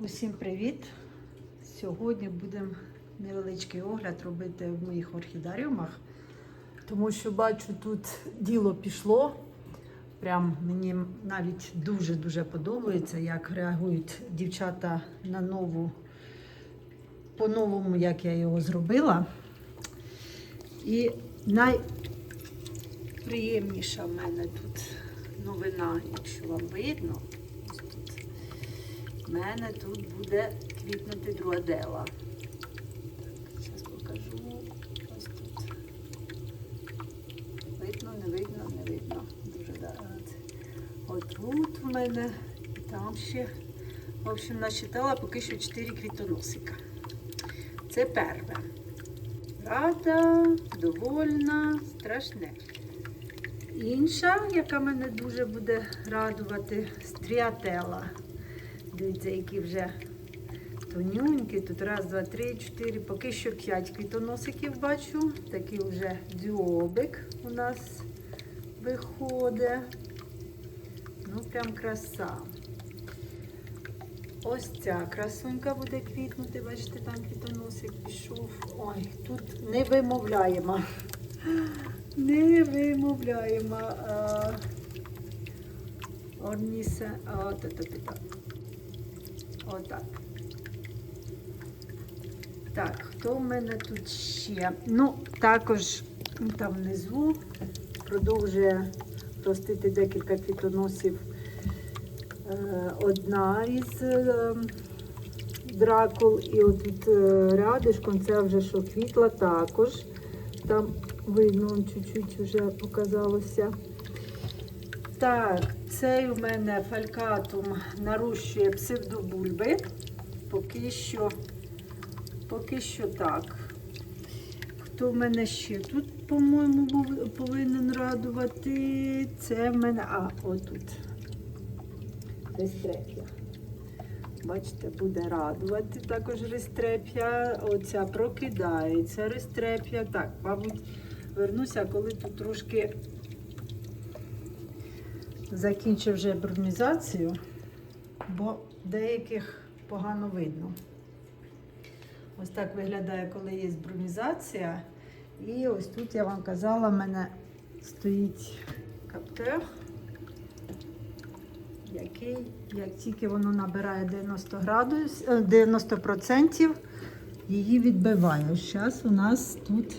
Усім привіт! Сьогодні будемо невеличкий огляд робити в моїх орхідаріумах, тому що бачу, тут діло пішло. Прям мені навіть дуже-дуже подобається, як реагують дівчата на нову, по-новому, як я його зробила. І найприємніша в мене тут новина, якщо вам видно. Мене тут буде квітнути друадела. Зараз покажу. Ось тут. Видно, не видно, не видно. Дуже да. Отут у мене і там ще. В общем, насчитала поки що 4 квітоносика. Це перше. Рада, довольна, страшне. Інша, яка мене дуже буде радувати, стріатела. Дивіться, які вже тонюнькі. Тут раз, два, три, чотири, поки що п'ять квітоносиків бачу. Такий вже дзьобик у нас виходить. Ну, прям краса. Ось ця красунька буде квітнути. Бачите, там квітоносик пішов. Ой, тут невимовляємо. Невимовляємо. А, Орніса. а, От, от, от, от. Отак. Так, хто в мене тут ще? Ну, також там внизу продовжує ростити декілька квітоносів. Е, Одна із е, дракул, і отут е, рядишком це вже що квітла також. Там видно, чуть-чуть вже показалося. Так, цей у мене фалькатум нарощує псевдобульби. Поки що, поки що так. Хто в мене ще тут, по-моєму, повинен радувати? Це в мене. А, отут. Рестреп'я. Бачите, буде радувати також рестреп'я. Оця прокидається рестреп'я. Так, мабуть, вернуся, коли тут трошки закінчив вже бронізацію, бо деяких погано видно. Ось так виглядає, коли є бронізація. І ось тут я вам казала, в мене стоїть каптер, який, як тільки воно набирає 90 градус, е, 90%, її відбиває. Зараз у нас тут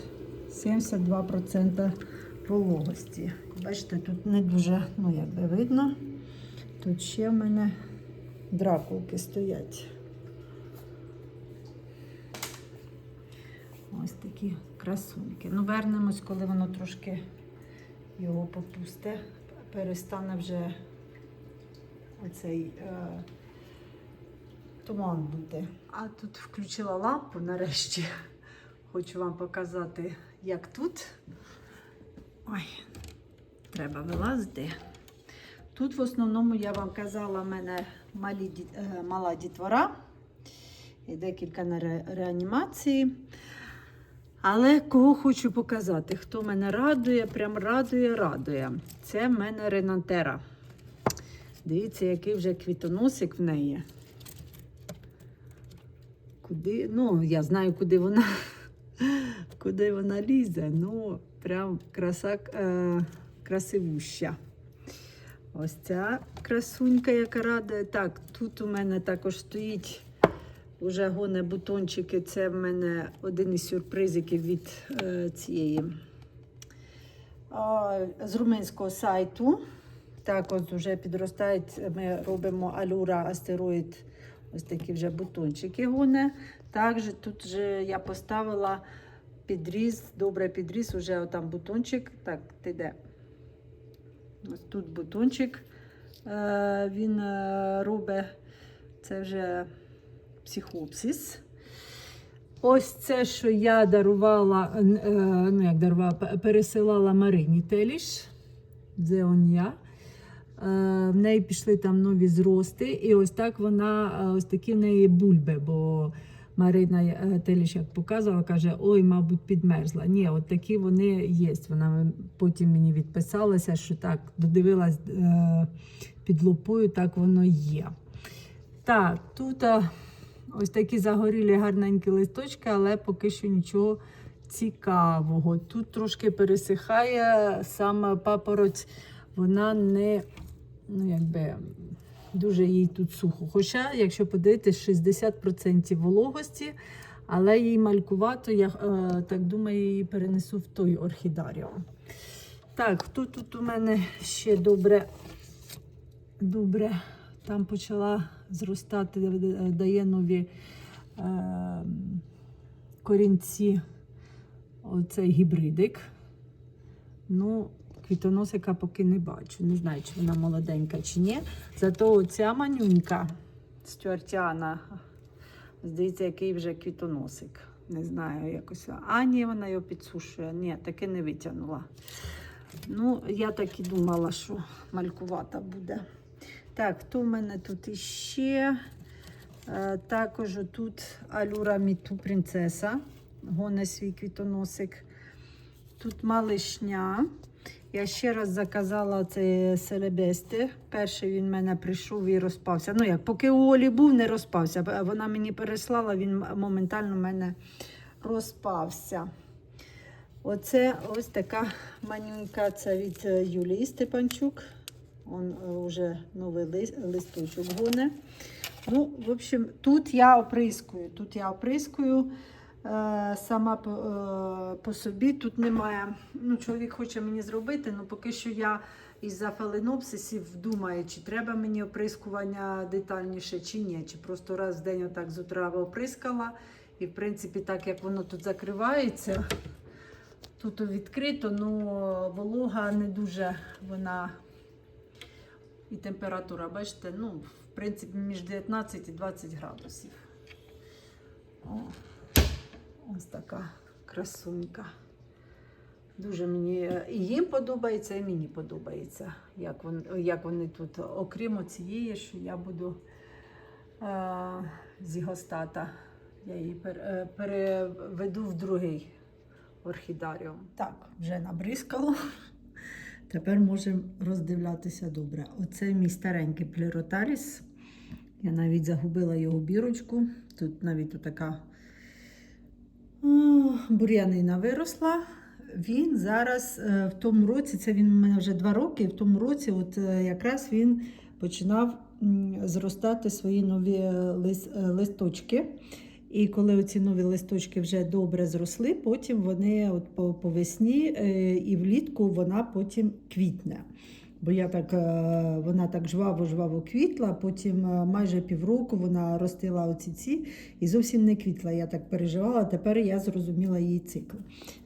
72% вологості. Бачите, тут не дуже, ну як би видно. Тут ще в мене дракулки стоять. Ось такі красуньки. Ну, вернемось, коли воно трошки його попусте, перестане вже оцей е, туман бути. А тут включила лампу нарешті. Хочу вам показати, як тут. Ой, треба вилазити. Тут в основному, я вам казала, в мене малі, е, мала дітвора і декілька на реанімації. Але кого хочу показати, хто мене радує, прям радує, радує. Це в мене Ренантера. Дивіться, який вже квітоносик в неї. Куди? Ну, я знаю, куди вона, куди вона лізе. Ну, прям краса е, красивуща. Ось ця красунька, яка радує. Так, тут у мене також стоїть уже гоне бутончики. Це в мене один із сюрпризиків від е, цієї а, з румунського сайту. Також вже підростають. Ми робимо алюра астероїд. Ось такі вже бутончики гоне. Також тут вже я поставила підріз, добре підріз, уже там бутончик. Так, ти де? Ось тут бутончик е, він е, робить. Це вже психопсис. Ось це, що я дарувала, е, ну як дарувала, пересилала Марині Теліш. Це он я. В неї пішли там нові зрости, і ось так вона, ось такі в неї бульби, бо Марина е, Теліш як показувала, каже: ой, мабуть, підмерзла. Ні, от такі вони є. Вона потім мені відписалася, що так, додивилась е, під лупою, так воно є. Так, тут ось такі загорілі гарненькі листочки, але поки що нічого цікавого. Тут трошки пересихає саме папороть, вона не ну, якби, дуже їй тут сухо. Хоча, якщо подивитись, 60% вологості, але їй малькувато, я е, так думаю, її перенесу в той орхідаріум. Так, хто тут у мене ще добре, добре там почала зростати, е, дає нові е, корінці оцей гібридик. Ну, квітоносика поки не бачу. Не знаю, чи вона молоденька чи ні. Зато оця манюнька Стюартіана. Здається, який вже квітоносик. Не знаю, якось. А, ні, вона його підсушує. Ні, таки не витягнула. Ну, я так і думала, що малькувата буде. Так, хто в мене тут іще? Е, також тут Алюра Міту принцеса. Гоне свій квітоносик. Тут малишня. Я ще раз заказала цей селебести. Перший він в мене прийшов і розпався. Ну як, поки у Олі був, не розпався. Вона мені переслала, він моментально в мене розпався. Оце ось така манюнька, це від е, Юлії Степанчук. Е, вже новий лис- листочок гоне. Ну, в общем, тут я оприскую. Тут я оприскую е, сама по, е, собі. Тут немає. Ну, чоловік хоче мені зробити, але поки що я із-за фаленопсисів думаю, чи треба мені оприскування детальніше, чи ні. Чи просто раз в день отак з утра оприскала. І, в принципі, так як воно тут закривається, тут відкрито, ну волога не дуже вона і температура, бачите, ну, в принципі, між 19 і 20 градусів. О, ось така красунька. Дуже мені і їм подобається, і мені подобається, як, вон, як вони тут, окрім цієї, що я буду е, з гостата. Я її е, переведу в другий орхідаріум. Так, вже набризкало. Тепер можемо роздивлятися добре. Оце мій старенький плеротаріс. Я навіть загубила його бірочку. Тут навіть така бур'янина виросла. Він зараз е, в тому році, це він у мене вже два роки, в тому році, от е, якраз він починав зростати свої нові е, лис- листочки. І коли оці нові листочки вже добре зросли, потім вони от по, весні і влітку вона потім квітне. Бо я так, е, вона так жваво-жваво квітла, потім е, майже півроку вона ростила оці ці і зовсім не квітла. Я так переживала, тепер я зрозуміла її цикл.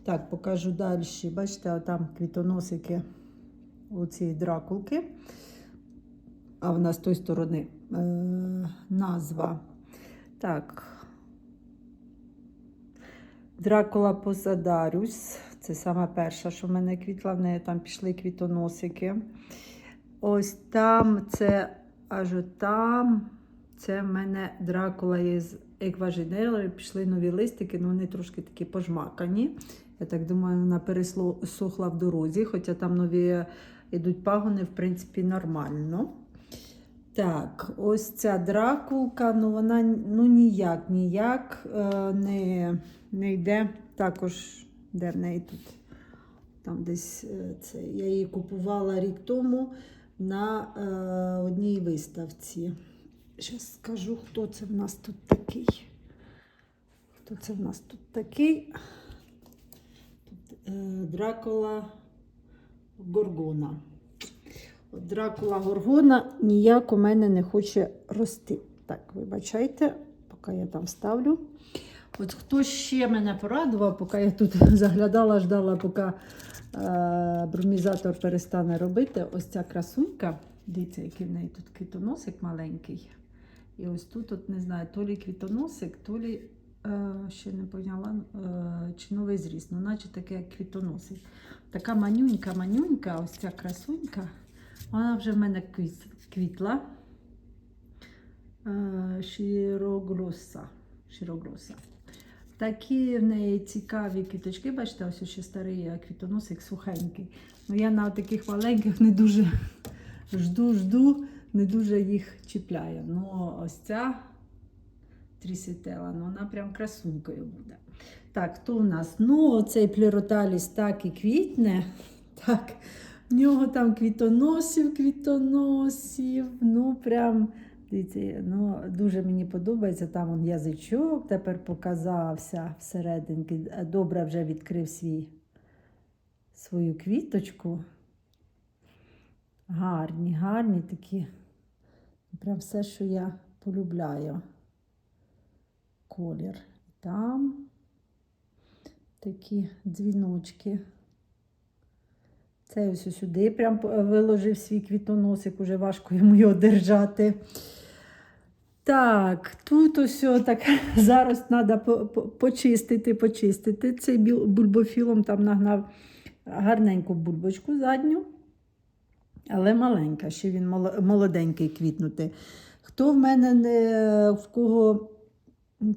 Так, покажу далі. Бачите, там квітоносики, оці дракулки. А вона з тої сторони е, назва. Так. Дракула Позадарюс. Це сама перша, що в мене квітла, в неї там пішли квітоносики. Ось там це аж там. Це в мене дракула із екважинери. Пішли нові листики, але вони трошки такі пожмакані. Я так думаю, вона пересохла в дорозі, хоча там нові йдуть пагони, в принципі, нормально. Так, ось ця дракулка, ну вона ну ніяк, ніяк е, не, не йде. Також, де в неї тут? Там десь е, це. Я її купувала рік тому на е, одній виставці. Зараз скажу, хто це в нас тут такий. Хто це в нас тут такий? Тут, е, Дракула Горгона. От Дракула Горгона ніяк у мене не хоче рости. Так, вибачайте, поки я там ставлю. От хто ще мене порадував, поки я тут заглядала, ждала, поки е, брумізатор перестане робити. Ось ця красунька. Дивіться, який в неї тут квітоносик маленький. І ось тут, от, не знаю, то лі квітоносик, то лі, е, ще не поняла, е, чи новий зріст, ну наче таке як квітоносик. Така манюнька-манюнька, ось ця красунька. Вона вже в мене квіт- квітла. Е, Широглоса. Широглоса. Такі в неї цікаві квіточки, бачите, ось ще старий квітоносик сухенький. Ну, я на таких маленьких не дуже жду, жду, не дуже їх чіпляє. Ну, ось ця трісітела, ну вона прям красунькою буде. Так, хто у нас? Ну, цей пліроталіс так і квітне. Так, в нього там квітоносів, квітоносів. Ну, прям, дивіться, ну, дуже мені подобається. Там он язичок тепер показався всерединки. Добре вже відкрив свій, свою квіточку. Гарні, гарні такі. Прям все, що я полюбляю. Колір. Там такі дзвіночки. Це ось сюди прям виложив свій квітоносик, уже важко йому його держати. Так, тут ось так зараз треба почистити, почистити. Цей бульбофілом там нагнав гарненьку бульбочку задню, але маленька, ще він молоденький квітнути. Хто в мене не в кого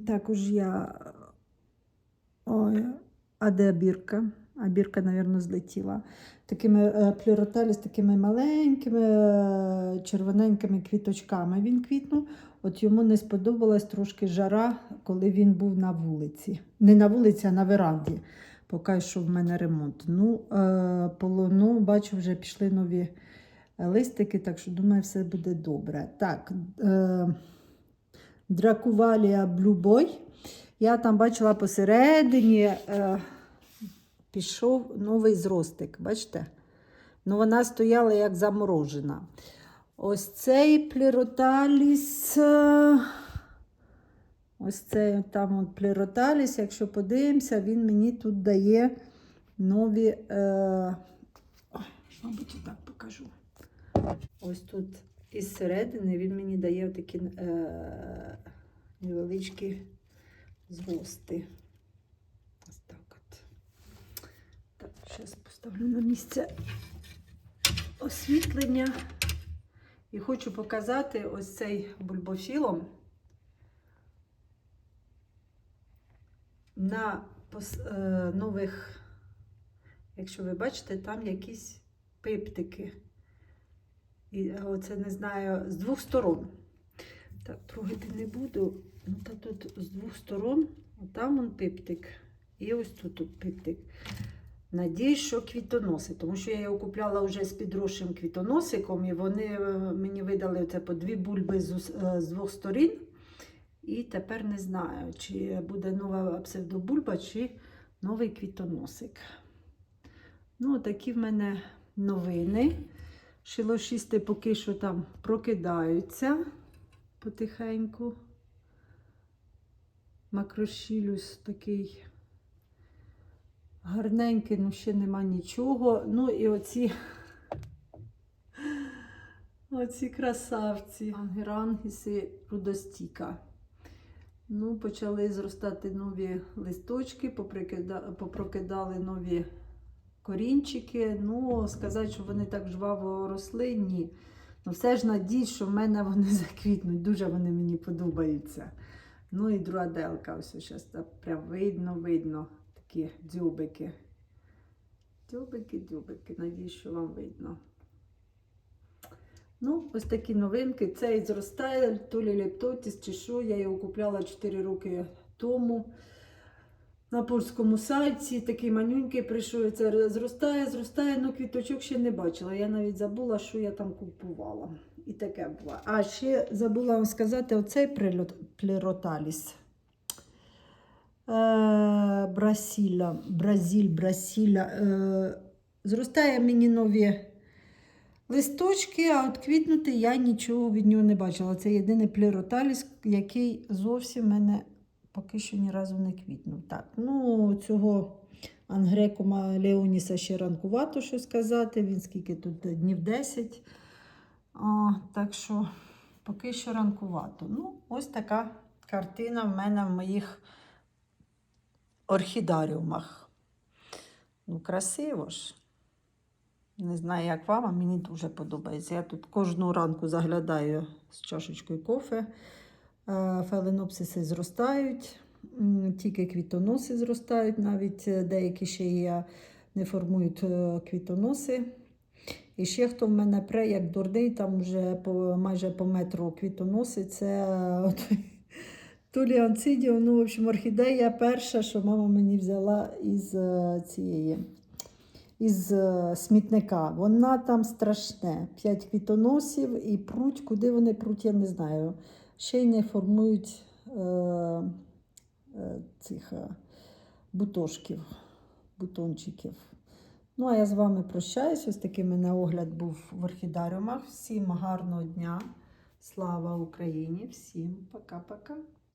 також я. Ой, а де бірка? А бірка, мабуть, злетіла. Такими е, плюротелі з такими маленькими е, червоненькими квіточками він квітнув. От йому не сподобалась трошки жара, коли він був на вулиці. Не на вулиці, а на веранді, поки йшов в мене ремонт. Ну, е, полону, бачу, вже пішли нові листики, так що думаю, все буде добре. Так, Дракувалія Блюбой. Я там бачила посередині пішов новий зростик. Бачите? Ну, вона стояла як заморожена. Ось цей пліроталіс. е, Ось цей там от пліроталіс, якщо подивимося, він мені тут дає нові. Е, ой, мабуть, так покажу. Ось тут із середини він мені дає такі е, невеличкі зрости. Ось так от. Так, зараз поставлю на місце освітлення. І хочу показати ось цей бульбофілом на е, нових, якщо ви бачите, там якісь пиптики. І е, оце не знаю, з двох сторон. Так, трогати не буду. Ну, та тут з двох сторон, там он пиптик. І ось тут, тут пиптик. Надіюсь, що квітоноси, тому що я його купляла вже з підросшим квітоносиком, і вони е, мені видали це по дві бульби з, е, з двох сторін. І тепер не знаю, чи буде нова псевдобульба, чи новий квітоносик. Ну, такі в мене новини. Шилошісти поки що там прокидаються потихеньку. Макрошілюс такий гарненький, ну ще нема нічого. Ну і оці, оці красавці, ангерангіси рудостіка. Ну, почали зростати нові листочки, попрокидали нові корінчики. Ну, сказати, що вони так жваво росли, ні. Ну, все ж надіюсь, що в мене вони заквітнуть. Дуже вони мені подобаються. Ну і друаделка, ось зараз прям видно, видно. Такі дзьобики. Дзьобики, дзьобики. Надіюсь, що вам видно. Ну, ось такі новинки. Цей зростає, то лі лептотіс чи що. Я його купляла 4 роки тому. На польському сайті такий манюнький прийшов, це зростає, зростає, але квіточок ще не бачила. Я навіть забула, що я там купувала. І таке було. А ще забула вам сказати оцей плероталіс. Е, Брасіля, Бразіль, Брасіля. Е, зростає мені нові листочки, а от квітнути я нічого від нього не бачила. Це єдиний плероталіс, який зовсім мене поки що ні разу не квітнув. Так, ну цього Ангрекума Леоніса ще ранкувато що сказати. Він скільки тут днів 10. А, так що поки що ранкувато. Ну, ось така картина в мене в моїх орхідаріумах. Ну, красиво ж. Не знаю, як вам, а мені дуже подобається. Я тут кожну ранку заглядаю з чашечкою кофе. Е, Фаленопсиси зростають, тільки квітоноси зростають, навіть е, деякі ще є, не формують е, квітоноси. І ще хто в мене пре, як дурний, там вже по, майже по метру квітоносить, це Туліанцидіум, ну, в общем, орхідея перша, що мама мені взяла із е, цієї із е, смітника. Вона там страшне. П'ять квітоносів і пруть, куди вони пруть, я не знаю. Ще й не формують е, е, цих бутошків, бутончиків. Ну, а я з вами прощаюсь. Ось такий мене огляд був в орхідаріумах. Всім гарного дня. Слава Україні! Всім пока-пока.